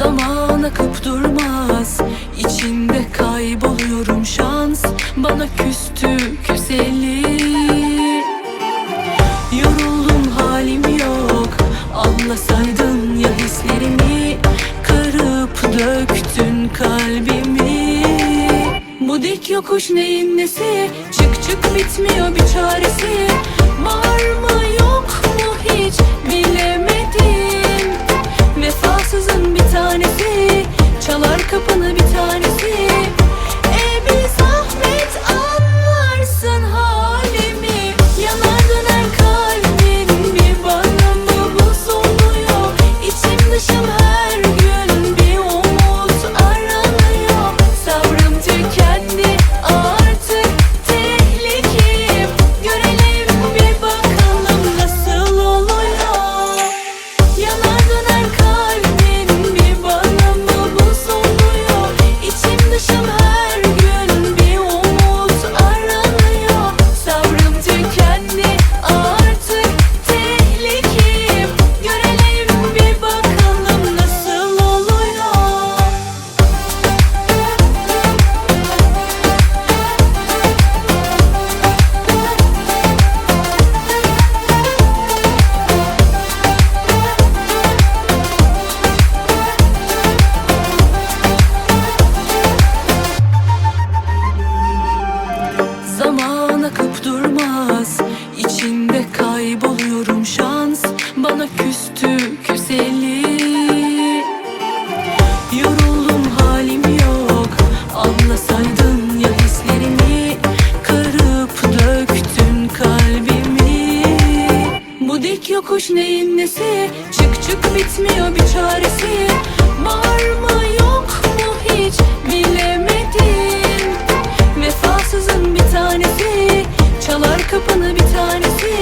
Zaman akıp durmaz. İçinde kayboluyorum şans. Bana küstü küseli. Yoruldum halim yok. Anlasaydın ya hislerimi. Kırıp döktün kalbimi. Bu dik yokuş neyin nesi? Çık çık bitmiyor bir çaresi. Bana kadar yokuş neyin nesi? Çık çık bitmiyor bir çaresi. Bağırma yok mu hiç? Bilemedim Vefasızın bir tanesi. Çalar kapını bir tanesi.